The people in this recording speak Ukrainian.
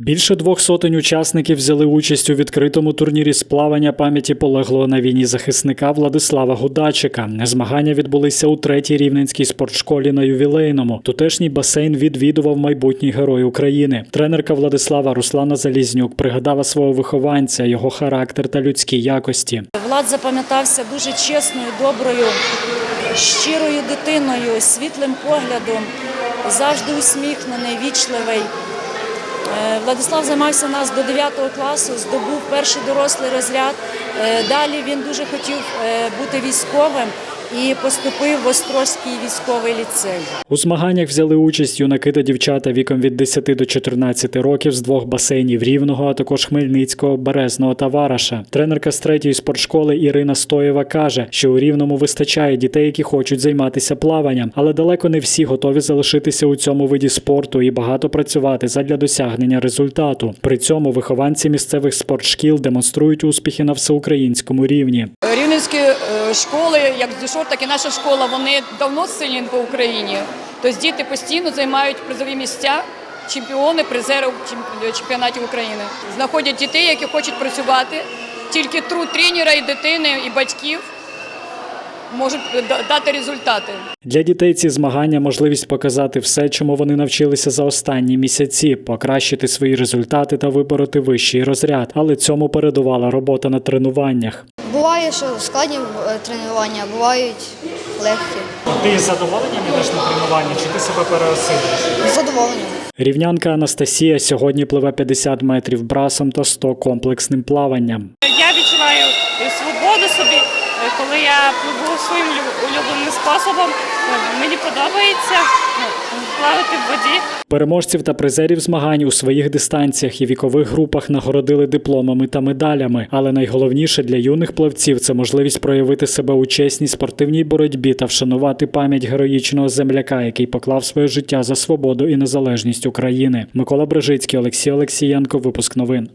Більше двох сотень учасників взяли участь у відкритому турнірі з плавання пам'яті полеглого на війні захисника Владислава Гудачика. Змагання відбулися у третій рівненській спортшколі на ювілейному. Тутешній басейн відвідував майбутній герой України. Тренерка Владислава Руслана Залізнюк пригадала свого вихованця, його характер та людські якості. Влад запам'ятався дуже чесною, доброю, щирою дитиною, світлим поглядом, завжди усміхнений, вічливий. Е, Владислав займався у нас до 9 класу, здобув перший дорослий розряд. Е, Далі він дуже хотів е, бути військовим і поступив в Острозький військовий ліцей. У змаганнях взяли участь юнаки та дівчата віком від 10 до 14 років з двох басейнів Рівного, а також Хмельницького, Березного та Вараша. Тренерка з третьої спортшколи Ірина Стоєва каже, що у Рівному вистачає дітей, які хочуть займатися плаванням, але далеко не всі готові залишитися у цьому виді спорту і багато працювати задля досягнення результату. При цьому вихованці місцевих спортшкіл демонструють успіхи на всеукраїнському рівні. Рівненські школи, як ДЮШОР, так і наша школа, вони давно сильні по Україні. Тобто діти постійно займають призові місця, чемпіони, призери чемпіонатів України. Знаходять дітей, які хочуть працювати. Тільки труд тренера і дитини, і батьків можуть дати результати. Для дітей ці змагання можливість показати все, чому вони навчилися за останні місяці, покращити свої результати та вибороти вищий розряд. Але цьому передувала робота на тренуваннях. Буває, що складні е, тренування, бувають легкі. Ти з задоволенням йдеш на тренування, чи ти себе переосилюєш? З задоволенням. Рівнянка Анастасія сьогодні пливе 50 метрів брасом та 100 комплексним плаванням. Я відчуваю свободу собі, е, коли я пливу своїм лю- улюбленим способом. Е, Мені подобається плавати в воді. Переможців та призерів змагань у своїх дистанціях і вікових групах нагородили дипломами та медалями. Але найголовніше для юних плавців це можливість проявити себе у чесній спортивній боротьбі та вшанувати пам'ять героїчного земляка, який поклав своє життя за свободу і незалежність України. Микола Брежицький, Олексій Олексієнко. Випуск новин.